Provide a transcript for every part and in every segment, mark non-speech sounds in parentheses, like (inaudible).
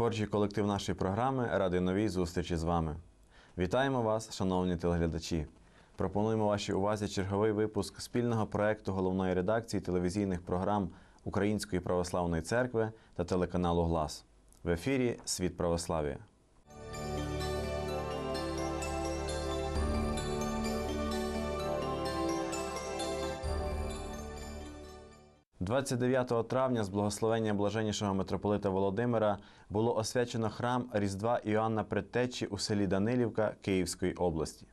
Творчий колектив нашої програми радий новій зустрічі з вами. Вітаємо вас, шановні телеглядачі. Пропонуємо вашій увазі черговий випуск спільного проекту головної редакції телевізійних програм Української православної церкви та телеканалу Глас. В ефірі Світ православ'я. 29 травня з благословення блаженнішого митрополита Володимира було освячено храм Різдва Іоанна Предтечі у селі Данилівка Київської області.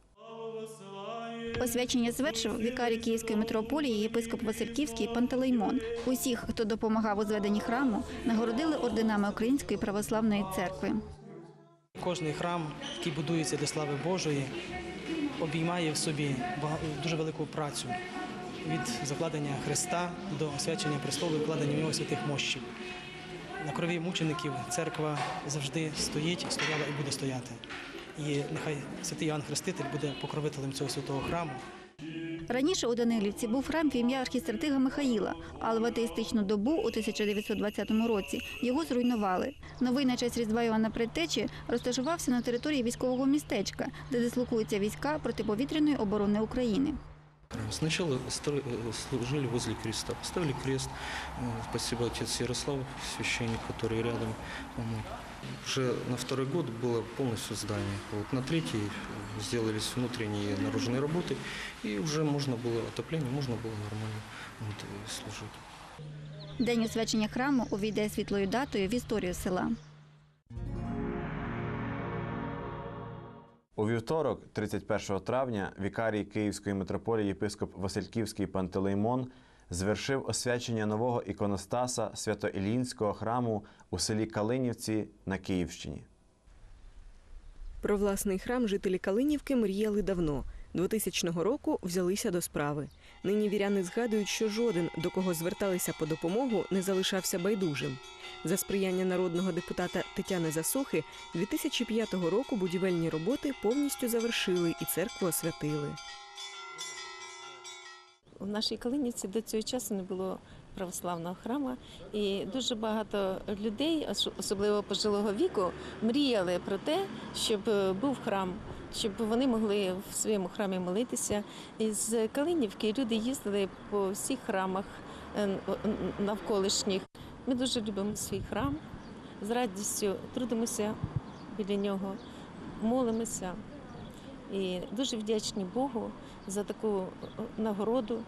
Освячення звершив вікарій Київської митрополії єпископ Васильківський Пантелеймон. Усіх, хто допомагав у зведенні храму, нагородили орденами Української православної церкви. Кожний храм, який будується для слави Божої, обіймає в собі дуже велику працю від закладення Христа до освячення престолу і вкладення в нього святих мощів. На крові мучеників церква завжди стоїть, стояла і буде стояти. І нехай святий Іоанн Хреститель буде покровителем цього святого храму. Раніше у Данилівці був храм в ім'я архістратига Михаїла, але в атеїстичну добу у 1920 році його зруйнували. Новий на честь Різдва Івана Предтечі розташувався на території військового містечка, де дислокуються війська протиповітряної оборони України. Сначала стро- э, служили возле креста, поставили крест. Э, Спасибо отец Ярослав, священник, который рядом. помог. Уже на второй год было полностью здание. Вот на третий э, сделались внутренние и наружные работы, и уже можно было отопление, можно было нормально вот, э, служить. День освячення храму увійде світлою датою в історію села. У вівторок, 31 травня, вікарій Київської митрополії єпископ Васильківський Пантелеймон звершив освячення нового іконостаса Свято-Ілінського храму у селі Калинівці на Київщині. Про власний храм жителі Калинівки мріяли давно. 2000 року взялися до справи. Нині віряни згадують, що жоден, до кого зверталися по допомогу, не залишався байдужим. За сприяння народного депутата Тетяни Засухи 2005 року будівельні роботи повністю завершили і церкву освятили. У нашій Калинівці до цього часу не було православного храму, і дуже багато людей, особливо пожилого віку, мріяли про те, щоб е, був храм, щоб вони могли в своєму храмі молитися. З Калинівки люди їздили по всіх храмах е, навколишніх. Ми дуже любимо свій храм, з радістю трудимося біля нього, молимося. І дуже вдячні Богу за таку нагороду,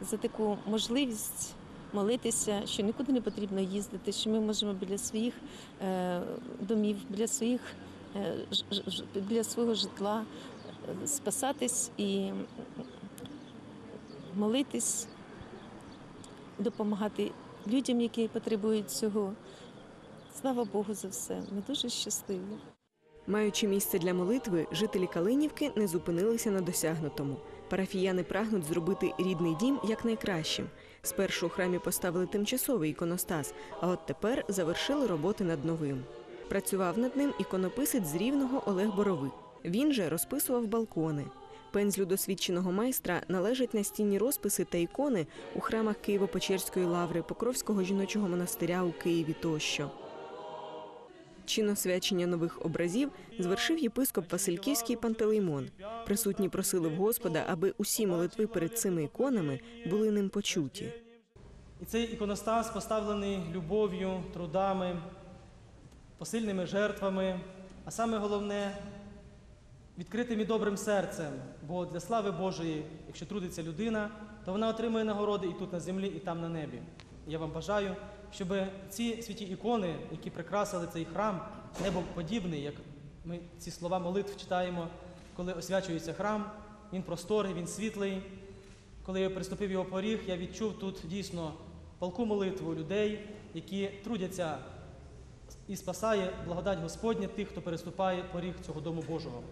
за таку можливість молитися, що нікуди не потрібно їздити, що ми можемо біля своїх е, домів, біля своїх біля свого житла е, спасатись і молитись, допомагати людям, які потребують цього. Слава Богу за все. Ми дуже щасливі. Маючи місце для молитви, жителі Калинівки не зупинилися на досягнутому. Парафіяни прагнуть зробити рідний дім якнайкращим. Спершу у храмі поставили тимчасовий іконостас, а от тепер завершили роботи над новим. Працював над ним іконописець з рівного Олег Боровик. Він же розписував балкони. Пензлю досвідченого майстра належать настінні розписи та ікони у храмах Києво-Печерської лаври, Покровського жіночого монастиря у Києві тощо. Чин освячення нових образів звершив єпископ Васильківський Пантелеймон. Присутні просили в Господа, аби усі молитви перед цими іконами були ним почуті. І цей іконостас поставлений любов'ю, трудами, посильними жертвами, а саме головне відкритим і добрим серцем. Бо для слави Божої, якщо трудиться людина, то вона отримує нагороди і тут на землі, і там на небі. Я вам бажаю, щоб ці святі ікони, які прикрасили цей храм, небоподібний, як ми ці слова молитв читаємо, коли освячується храм, він просторий, він світлий. Коли я приступив його поріг, я відчув тут дійсно палку молитву людей, які трудяться і спасає благодать Господня тих, хто переступає поріг цього дому Божого.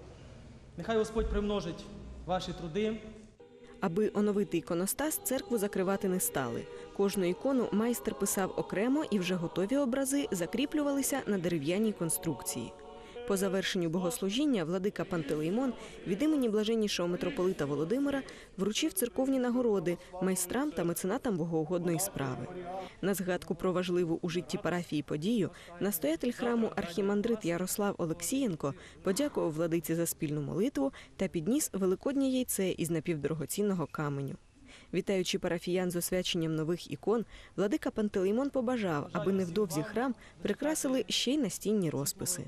Нехай Господь примножить ваші труди, Аби оновити іконостас, церкву закривати не стали. Кожну ікону майстер писав окремо і вже готові образи закріплювалися на дерев'яній конструкції. По завершенню богослужіння владика Пантелеймон від імені блаженнішого митрополита Володимира вручив церковні нагороди майстрам та меценатам богоугодної справи. На згадку про важливу у житті парафії подію настоятель храму архімандрит Ярослав Олексієнко подякував владиці за спільну молитву та підніс великоднє яйце із напівдорогоцінного каменю. Вітаючи парафіян з освяченням нових ікон, владика Пантелеймон побажав, аби невдовзі храм прикрасили ще й настінні розписи.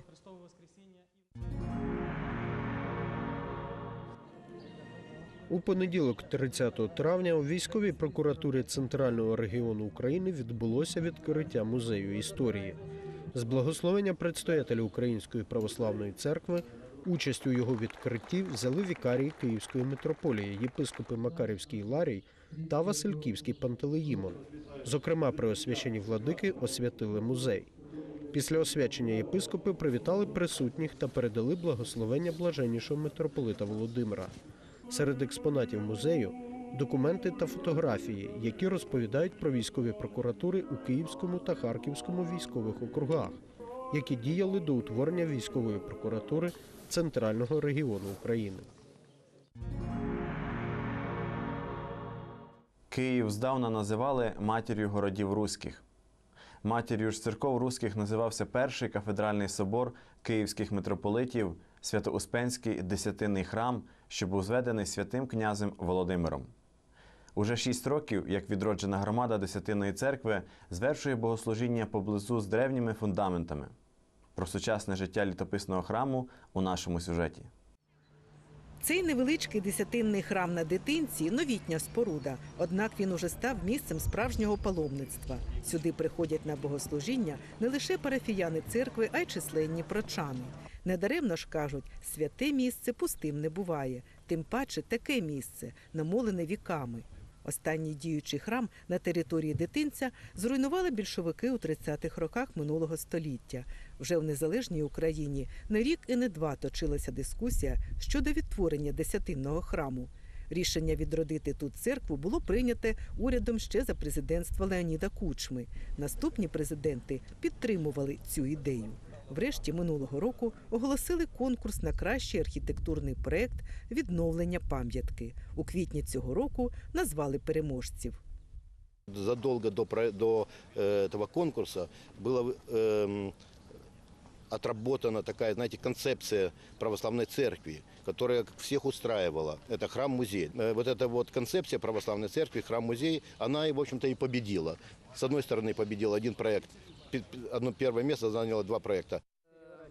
У понеділок, 30 травня, у військовій прокуратурі Центрального регіону України відбулося відкриття музею історії. З благословення предстоятеля Української православної церкви участь у його відкритті взяли вікарії Київської митрополії, єпископи Макарівський Ларій та Васильківський Пантелеїмон. Зокрема, при освяченні владики освятили музей. Після освячення єпископи привітали присутніх та передали благословення блаженнішого митрополита Володимира. Серед експонатів музею документи та фотографії, які розповідають про військові прокуратури у Київському та Харківському військових округах, які діяли до утворення військової прокуратури Центрального регіону України. Київ здавна називали матір'ю городів руських. Матір'ю ж церков руських називався перший кафедральний собор київських митрополитів Свято-Успенський десятинний храм, що був зведений святим князем Володимиром. Уже шість років, як відроджена громада Десятинної церкви, звершує богослужіння поблизу з древніми фундаментами. Про сучасне життя літописного храму у нашому сюжеті. Цей невеличкий десятинний храм на дитинці новітня споруда. Однак він уже став місцем справжнього паломництва. Сюди приходять на богослужіння не лише парафіяни церкви, а й численні прочани. Недаремно ж кажуть, святе місце пустим не буває, тим паче таке місце, намолене віками. Останній діючий храм на території дитинця зруйнували більшовики у 30-х роках минулого століття. Вже в незалежній Україні не рік і не два точилася дискусія щодо відтворення десятинного храму. Рішення відродити тут церкву було прийняте урядом ще за президентства Леоніда Кучми. Наступні президенти підтримували цю ідею Врешті минулого року оголосили конкурс на кращий архітектурний проект відновлення пам'ятки. У квітні цього року назвали переможців. задолго до, про- до э, этого конкурса была эм, отработана такая, знаете, концепция православной церкви, которая всех устраивала. Это храм-музей. Э, Вот эта вот концепция православной церкви, храм-музей, она, и, в общем-то, и победила. С одной стороны, победил один проект. Пе- пе- Одно первое место заняло два проекта.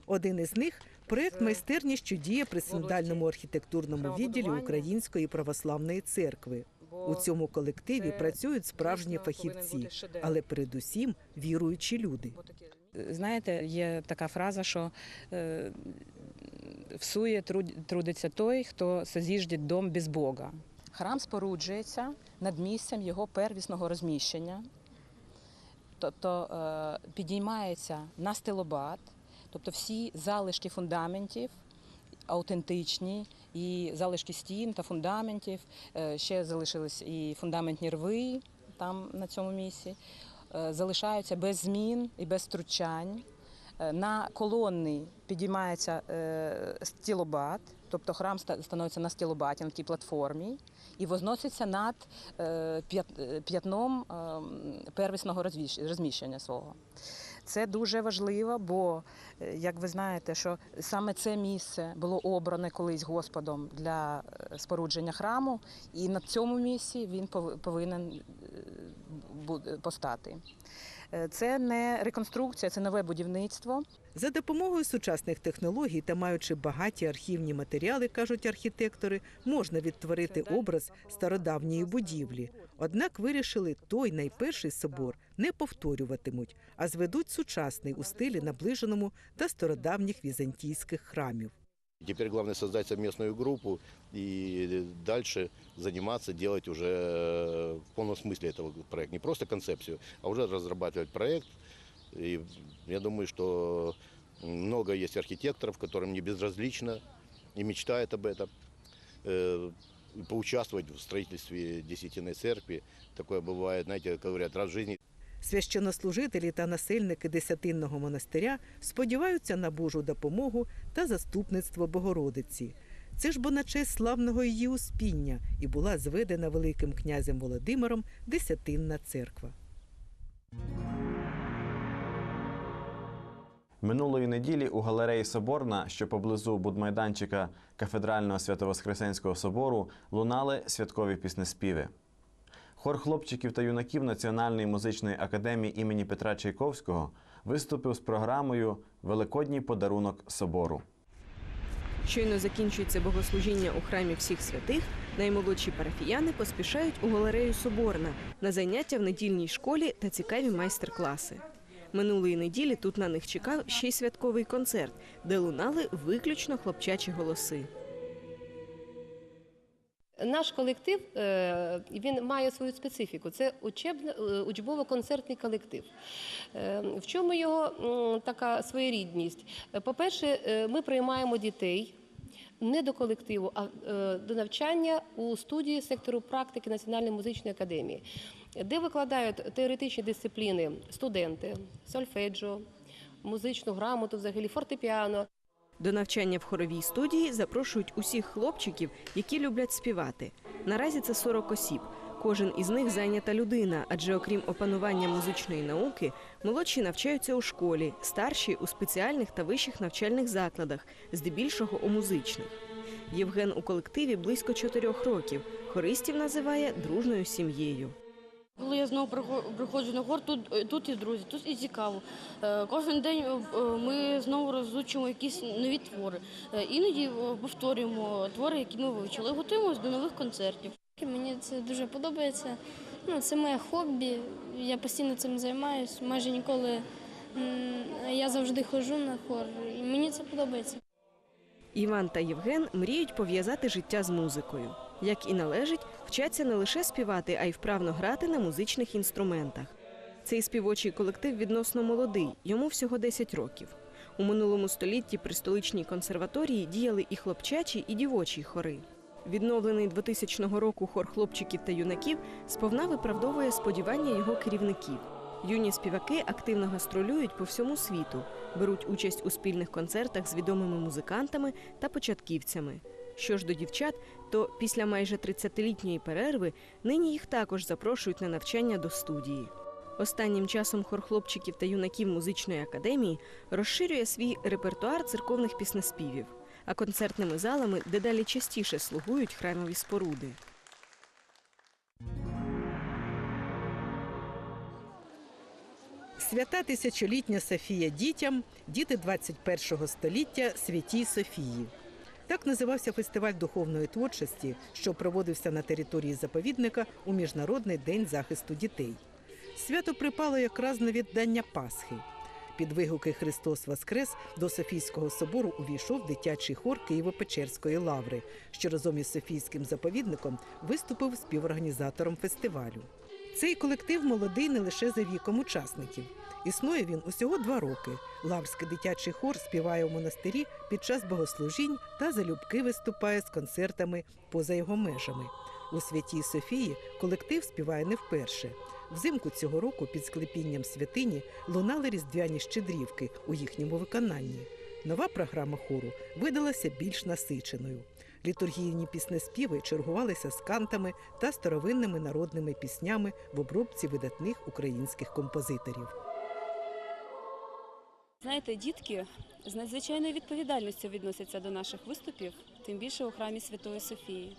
Один із них проект майстерні, що діє при синдальному архітектурному відділі Української православної церкви. У цьому колективі працюють справжні фахівці, але передусім віруючі люди. Знаєте, є така фраза, що е, всує трудиться той, хто созіждить дом без Бога. Храм споруджується над місцем його первісного розміщення, тобто е, підіймається на стилобат, тобто всі залишки фундаментів аутентичні, і залишки стін та фундаментів. Е, Ще залишились і фундаментні рви там на цьому місці. Е, Залишаються без змін і без втручань. Е, На колонни підіймається е, стілобат, тобто храм становиться на стілобаті, на такій платформі, і возноситься над п'ят- п'ятном е, первісного розміщення свого. Це дуже важливо, бо як ви знаєте, що саме це місце було обране колись Господом для спорудження храму, і на цьому місці він повинен постати. Е, Це не реконструкція, це нове будівництво. За допомогою сучасних технологій та маючи багаті архівні матеріали, кажуть архітектори, можна відтворити образ стародавньої будівлі. Однак вирішили той найперший собор не повторюватимуть, а зведуть сучасний у стилі наближеному до стародавніх візантійських храмів. Теперь главное создать совместную группу и дальше заниматься, делать уже э, в полном смысле этого проекта. Не просто концепцию, а уже разрабатывать проект. И я думаю, что много есть архитекторов, которым не безразлично и мечтают об этом. э, поучаствовать в строительстве Десятиной церкви. Такое бывает, знаете, как говорят, раз в жизни Священнослужителі та насильники десятинного монастиря сподіваються на Божу допомогу та заступництво Богородиці. Це ж бо на честь славного її успіння і була зведена великим князем Володимиром десятинна церква. Минулої неділі у галереї Соборна, що поблизу будмайданчика кафедрального Свято-Воскресенського собору, лунали святкові піснеспіви. Хор хлопчиків та юнаків Національної музичної академії імені Петра Чайковського виступив з програмою Великодній подарунок собору. Щойно закінчується богослужіння у храмі всіх святих. Наймолодші парафіяни поспішають у галерею Соборна на заняття в недільній школі та цікаві майстер-класи. Минулої неділі тут на них чекав ще й святковий концерт, де лунали виключно хлопчачі голоси. Наш колектив е, він має свою специфіку. Це е, учбово-концертний колектив. Е, В чому його така своєрідність? По-перше, ми приймаємо дітей. Не до колективу, а до навчання у студії сектору практики Національної музичної академії, де викладають теоретичні дисципліни студенти, сольфеджо, музичну грамоту, взагалі фортепіано. До навчання в хоровій студії запрошують усіх хлопчиків, які люблять співати. Наразі це 40 осіб. Кожен із них зайнята людина, адже окрім опанування музичної науки, молодші навчаються у школі, старші у спеціальних та вищих навчальних закладах, здебільшого у музичних. Євген у колективі близько чотирьох років. Хористів називає дружною сім'єю. Коли я знову прихо- приходжу на хор, тут, е, тут і друзі, тут і цікаво. Е, Кожен день е, ми знову розучимо якісь нові твори. Іноді повторюємо твори, які ми вивчили. Готуємося до нових концертів. Мені це дуже подобається. Ну, це моє хобі. Я постійно цим займаюся. Майже ніколи я завжди ходжу на хор, і мені це подобається. Іван та Євген мріють пов'язати життя з музикою. Як і належить, вчаться не лише співати, а й вправно грати на музичних інструментах. Цей співочий колектив відносно молодий, йому всього 10 років. У минулому столітті при столичній консерваторії діяли і хлопчачі, і дівочі хори. Відновлений 2000 року хор хлопчиків та юнаків сповна виправдовує сподівання його керівників. Юні співаки активно гастролюють по всьому світу, беруть участь у спільних концертах з відомими музикантами та початківцями. Що ж до дівчат, то після майже 30-літньої перерви нині їх також запрошують на навчання до студії. Останнім часом хор хлопчиків та юнаків музичної академії розширює свій репертуар церковних піснеспівів, а концертними залами дедалі частіше слугують храмові споруди. Свята тисячолітня Софія дітям, діти 21 століття Святій Софії. Так називався фестиваль духовної творчості, що проводився на території заповідника у Міжнародний день захисту дітей. Свято припало якраз на віддання Пасхи. Під вигуки Христос Воскрес до Софійського собору увійшов дитячий хор Києво-Печерської лаври, що разом із Софійським заповідником виступив співорганізатором фестивалю. Цей колектив молодий не лише за віком учасників. Існує він усього два роки. Лаврський дитячий хор співає у монастирі під час богослужінь та залюбки виступає з концертами поза його межами. У Святій Софії колектив співає не вперше. Взимку цього року під склепінням святині лунали різдвяні щедрівки у їхньому виконанні. Нова програма хору видалася більш насиченою. Літургійні піснеспіви чергувалися з кантами та старовинними народними піснями в обробці видатних українських композиторів. Знаєте, дітки з надзвичайною відповідальністю відносяться до наших виступів, тим більше у храмі Святої Софії.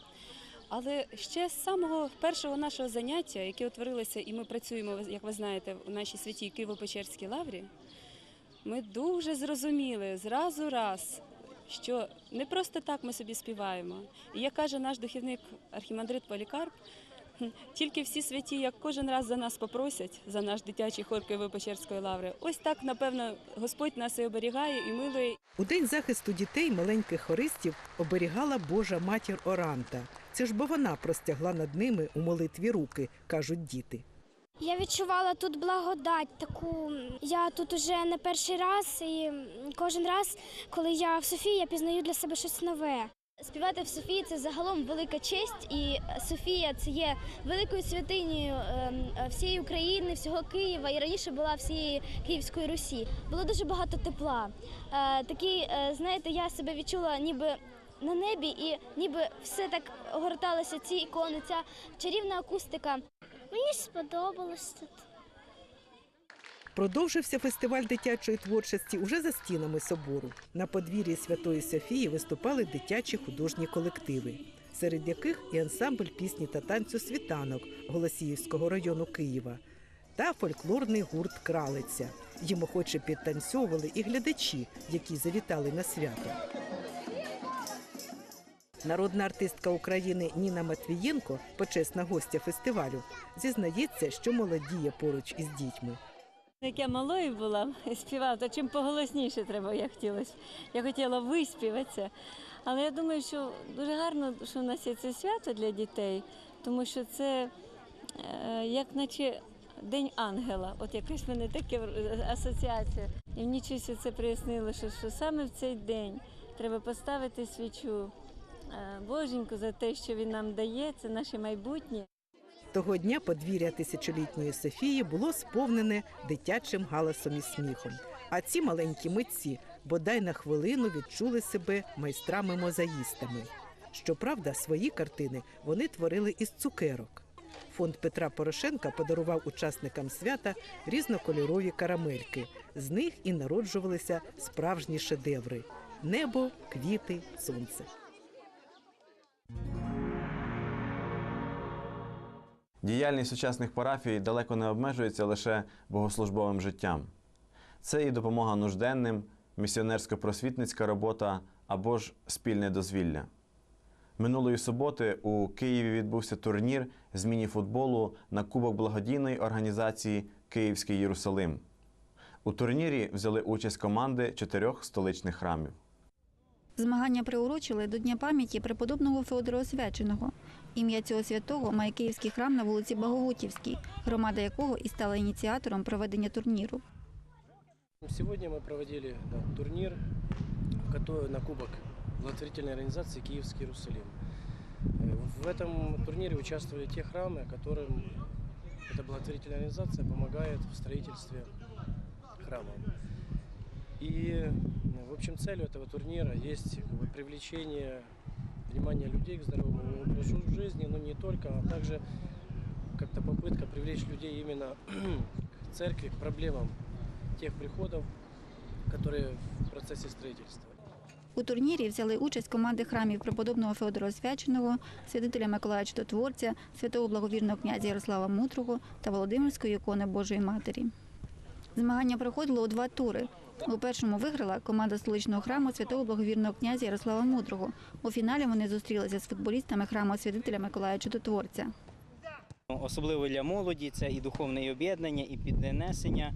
Але ще з самого першого нашого заняття, яке утворилося, і ми працюємо, як ви знаєте, у нашій святій Києво-Печерській лаврі, ми дуже зрозуміли зразу раз, що не просто так ми собі співаємо. І як каже наш духівник архімандрит Полікарп, «Хм, (laughs) тільки всі святі, як кожен раз за нас попросять, за наш дитячий хор Києво-Печерської лаври. Ось так, напевно, Господь нас і оберігає, і милує, У день захисту дітей маленьких хористів оберігала Божа матір Оранта. Це ж бо вона простягла над ними у молитві руки, кажуть діти. Я відчувала тут благодать таку. Я тут уже не перший раз, і кожен раз, коли я в Софії, я пізнаю для себе щось нове. Співати в Софії це загалом велика честь, і Софія це є великою святинею ем, всієї України, всього Києва і раніше була всієї Київської Русі. Було дуже багато тепла. Е, Такий, е, знаєте, я себе відчула ніби на небі, і ніби все так огорталося, ці ікони, ця чарівна акустика. Мені сподобалось тут. Продовжився фестиваль дитячої творчості уже за стінами собору. На подвір'ї Святої Софії виступали дитячі художні колективи, серед яких і ансамбль пісні та танцю світанок Голосіївського району Києва та фольклорний гурт Кралиця. Їм охоче підтанцьовували і глядачі, які завітали на свято. Народна артистка України Ніна Матвієнко, почесна гостя фестивалю, зізнається, що молодіє поруч із дітьми. Як я малою була, (laughs) співала, то чим поголосніше треба, я хотілося. Я хотіла виспіватися. Але я думаю, що дуже гарно, що в нас є це свято для дітей, тому що це е, як наче День ангела. От якась в мене така асоціація. І мені щось це прояснило, що, що саме в цей день треба поставити свічу е, Боженьку за те, що він нам дає, це наше майбутнє. Того дня подвір'я тисячолітньої Софії було сповнене дитячим галасом і сміхом. А ці маленькі митці бодай на хвилину відчули себе майстрами-мозаїстами. Щоправда, свої картини вони творили із цукерок. Фонд Петра Порошенка подарував учасникам свята різнокольорові карамельки. З них і народжувалися справжні шедеври: небо, квіти, сонце. Діяльність сучасних парафій далеко не обмежується лише богослужбовим життям. Це і допомога нужденним, місіонерсько-просвітницька робота або ж спільне дозвілля. Минулої суботи у Києві відбувся турнір з міні-футболу на Кубок благодійної організації Київський Єрусалим. У турнірі взяли участь команди чотирьох столичних храмів. Змагання приурочили до Дня пам'яті преподобного Феодора Освяченого. Ім'я цього святого має київський храм на вулиці Благогутівській, громада якого і стала ініціатором проведення турніру. Сегодня мы проводили да, турнир который- на Кубок благотворительной организации Киевский Иерусалим. Э, В этом турнире участвовали те храмы, которым эта благотворительная организация помогает в строительстве храма. И, э, в общем, целью этого турнира есть как бы, привлечение внимания людей к здоровому образу жизни, но не только, а также как-то попытка привлечь людей именно (clears throat) к церкви, к проблемам тех приходов, которые в процессе строительства. У турнірі взяли участь команди храмів преподобного Феодора Освяченого, святителя Миколая Чудотворця, святого благовірного князя Ярослава Мудрого та Володимирської ікони Божої Матері. Змагання проходило у два тури. У першому виграла команда столичного храму святого благовірного князя Ярослава Мудрого. У фіналі вони зустрілися з футболістами храму святителя Миколая Чудотворця. Особливо для молоді це і духовне об'єднання, і піднесення.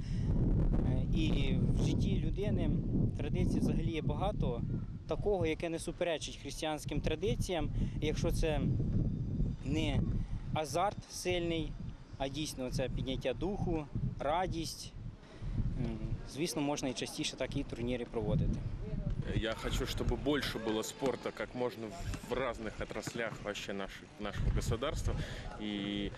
Е, І в житті людини традицій взагалі є багато такого, яке не суперечить християнським традиціям. Якщо це не азарт сильний, а дійсно це підняття духу, радість, звісно, можна і частіше такі турніри проводити. Я хочу, чтобы больше было спорта как можно в разных отраслях вообще наших, нашего государства. И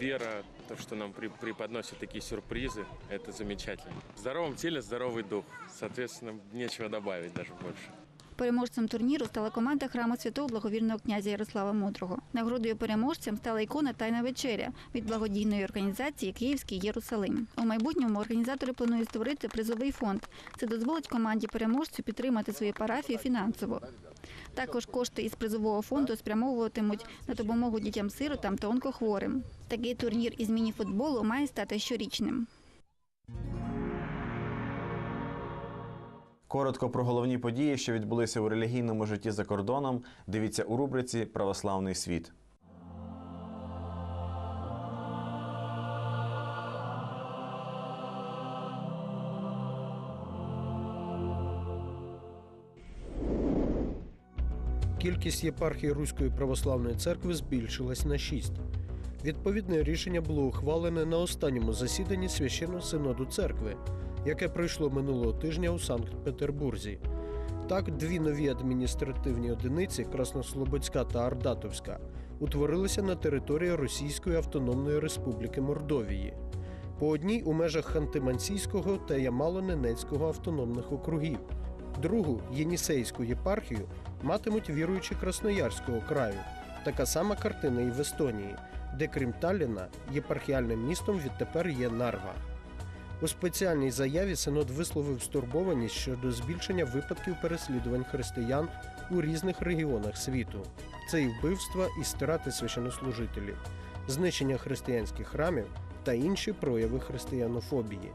вера, то, что нам при- преподносят такие сюрпризы, это замечательно. В здоровом теле здоровый дух. Соответственно, нечего добавить даже больше. Переможцем турніру стала команда храму святого благовірного князя Ярослава Мудрого. Нагородою переможцям стала ікона Тайна вечеря від благодійної організації Київський Єрусалим. У майбутньому організатори планують створити призовий фонд. Це дозволить команді переможцю підтримати свою парафію фінансово. Також кошти із призового фонду спрямовуватимуть на допомогу дітям-сиротам та онкохворим. Такий турнір із міні-футболу має стати щорічним. Коротко про головні події, що відбулися у релігійному житті за кордоном, дивіться у рубриці Православний світ. Кількість єпархій Руської православної церкви збільшилась на шість. Відповідне рішення було ухвалене на останньому засіданні священного синоду церкви, яке пройшло минулого тижня у Санкт-Петербурзі. Так, дві нові адміністративні одиниці Краснослободська та Ардатовська утворилися на території Російської Автономної Республіки Мордовії. По одній у межах Ханти-Мансійського та Ямало-Ненецького автономних округів. Другу Єнісейську єпархію матимуть віруючі Красноярського краю. Така сама картина і в Естонії, де крім Талліна, єпархіальним містом відтепер є Нарва. У спеціальній заяві Синод висловив стурбованість щодо збільшення випадків переслідувань християн у різних регіонах світу. Це і вбивства, і страти священнослужителів, знищення християнських храмів та інші прояви християнофобії.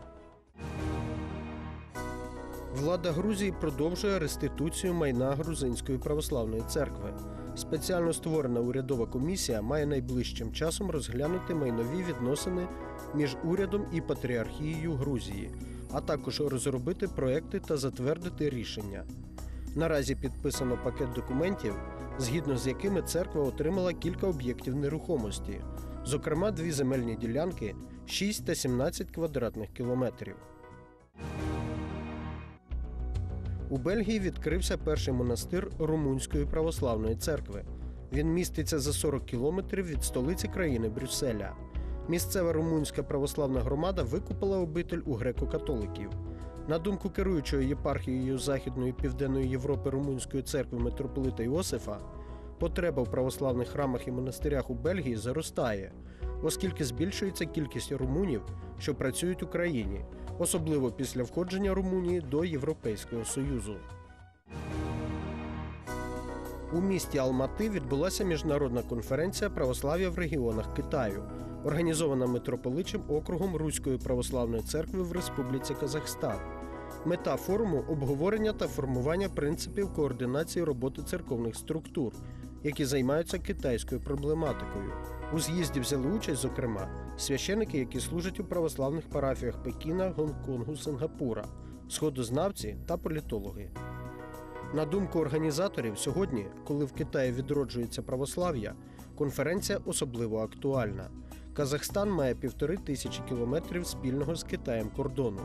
Влада Грузії продовжує реституцію майна Грузинської православної церкви. Спеціально створена урядова комісія має найближчим часом розглянути майнові відносини між урядом і патріархією Грузії, а також розробити проекти та затвердити рішення. Наразі підписано пакет документів, згідно з якими церква отримала кілька об'єктів нерухомості, зокрема дві земельні ділянки 6 та 17 квадратних кілометрів. У Бельгії відкрився перший монастир Румунської православної церкви. Він міститься за 40 кілометрів від столиці країни Брюсселя. Місцева румунська православна громада викупила обитель у греко-католиків. На думку керуючого єпархією Західної і Південної Європи Румунської церкви митрополита Іосифа, потреба в православних храмах і монастирях у Бельгії зростає, оскільки збільшується кількість румунів, що працюють у країні, особливо після входження Румунії до Європейського Союзу. У місті Алмати відбулася міжнародна конференція православ'я в регіонах Китаю, організована митрополичим округом Руської православної церкви в Республіці Казахстан. Мета форуму обговорення та формування принципів координації роботи церковних структур, які займаються китайською проблематикою. У з'їзді взяли участь, зокрема, священики, які служать у православних парафіях Пекіна, Гонконгу, Сингапура, сходознавці та політологи. На думку організаторів, сьогодні, коли в Китаї відроджується православ'я, конференція особливо актуальна. Казахстан має півтори тисячі кілометрів спільного з Китаєм кордону.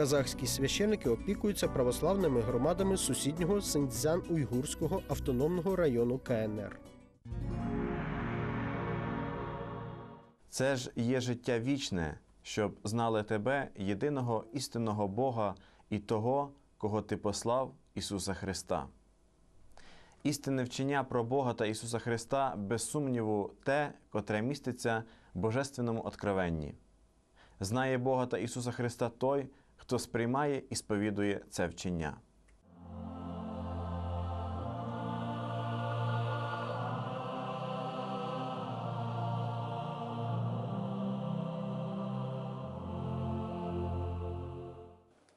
Казахські священики опікуються православними громадами сусіднього Синьцзян-Уйгурського автономного району КНР. Це ж є життя вічне, щоб знали тебе, єдиного істинного Бога і того, кого ти послав, Ісуса Христа. Істинне вчення про Бога та Ісуса Христа, без сумніву, те, котре міститься в Божественному откровенні. Знає Бога та Ісуса Христа той, хто сприймає і сповідує це вчення.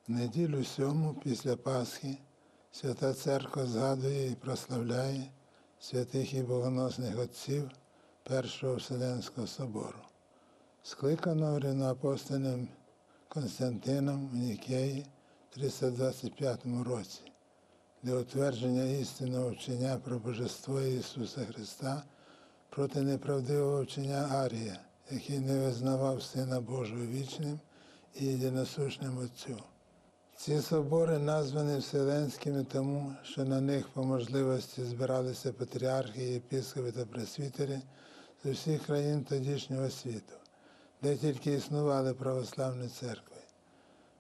Неділю сьому після Пасхи Свята Церква згадує і прославляє святих і богоносних отців Першого Вселенського собору, скликаного рівноапостольним Константином в Нікеї в 325 році для утвердження істинного вчення про Божество Ісуса Христа проти неправдивого вчення Арія, який не визнавав Сина Божого вічним і єдиносушним Отцю. Ці собори названі вселенськими тому, що на них по можливості збиралися патріархи, єпископи та пресвітери з усіх країн тодішнього світу, де тільки існували православні церкви.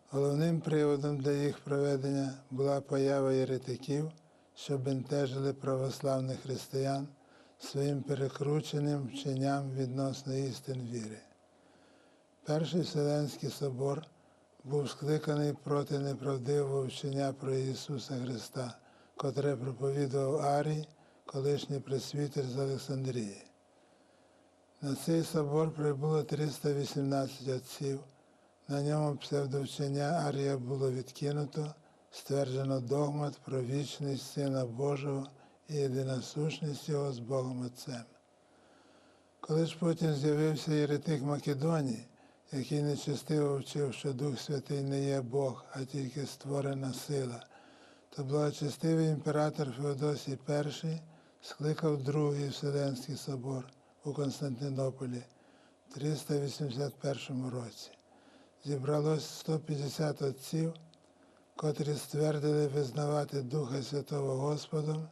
Головним приводом для їх проведення була поява єретиків, що бентежили православних християн своїм перекрученим вченням відносно істин віри. Перший Вселенський собор був скликаний проти неправдивого вчення про Ісуса Христа, котре проповідував Арій, колишній пресвітер з Олександрії. На цей собор прибуло 318 отців. На ньому псевдовчення Арія було відкинуто, стверджено догмат про вічність Сина Божого і єдиносушність його з Богом Отцем. Коли ж потім з'явився єретик Македонії, який нечестиво вчив, що Дух Святий не є Бог, а тільки створена сила, то благочестивий імператор Феодосій І скликав Другий Вселенський собор у Константинополі в 381 році. Зібралось 150 отців, котрі ствердили визнавати Духа Святого Господом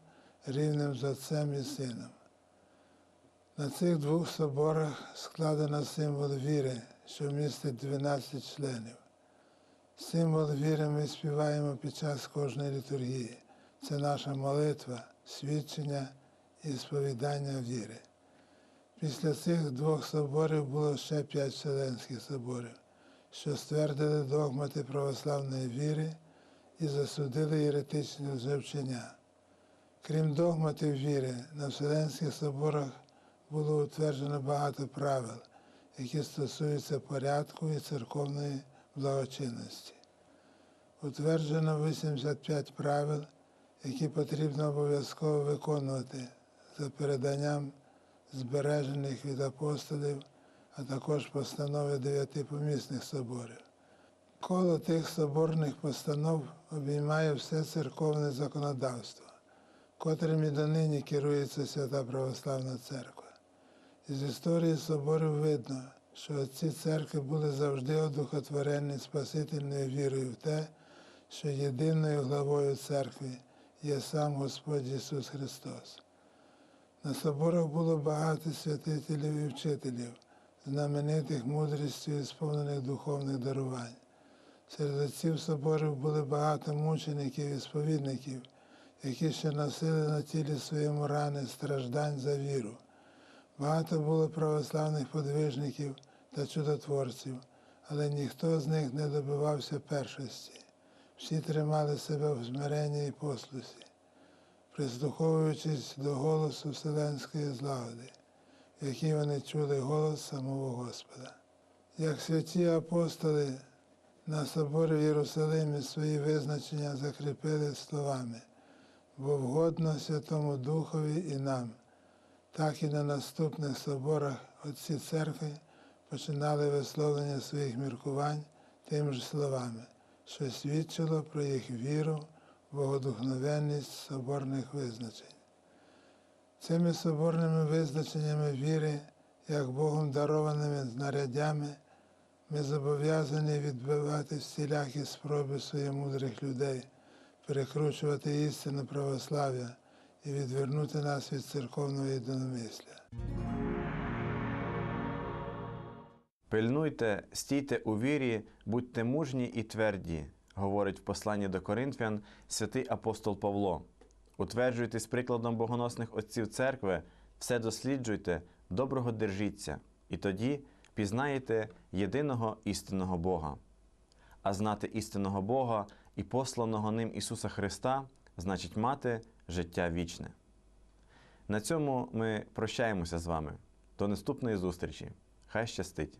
рівним з Отцем і Сином. На цих двох соборах складено символ віри, що містить 12 членів. Символ віри ми співаємо під час кожної літургії. Це наша молитва, свідчення і сповідання віри. Після цих двох соборів було ще п'ять Вселенських соборів, що ствердили догмати православної віри і засудили єретичні лжевчення. Крім догматів віри, на Вселенських соборах було утверджено багато правил, які стосуються порядку і церковної благочинності. Утверджено 85 правил, які потрібно обов'язково виконувати за переданням збережених від апостолів, а також постанови дев'яти помісних соборів. Коло тих соборних постанов обіймає все церковне законодавство, котрим і донині керується Свята Православна Церква. Із історії соборів видно, що ці церкви були завжди одухотворені Спасительною вірою в те, що єдиною главою церкви є сам Господь Ісус Христос. На соборах було багато святителів і вчителів, знаменитих мудрістю і сповнених духовних дарувань. Серед отців соборів були багато мучеників і сповідників, які ще носили на тілі своєму рани страждань за віру. Багато було православних подвижників та чудотворців, але ніхто з них не добивався першості. Всі тримали себе в змиренні і послусі, прислуховуючись до голосу вселенської злагоди, в якій вони чули голос самого Господа. Як святі апостоли на соборі в Єрусалимі свої визначення закріпили словами, бо вгодно Святому Духові і нам, так і на наступних соборах отці церкви починали висловлення своїх міркувань тими ж словами, що свідчило про їх віру, богодухновенність соборних визначень. Цими соборними визначеннями віри, як Богом дарованими знарядями, ми зобов'язані відбивати всілякі спроби своїх мудрих людей, перекручувати істину православ'я і відвернути нас від церковного єдиномисля. Пильнуйте, стійте у вірі, будьте мужні і тверді, говорить в посланні до Коринфян святий апостол Павло. Утверджуйтесь прикладом богоносних отців церкви, все досліджуйте, доброго держіться, і тоді пізнаєте єдиного істинного Бога. А знати істинного Бога і посланого ним Ісуса Христа значить мати життя вічне. На цьому ми прощаємося з вами. До наступної зустрічі. Хай щастить!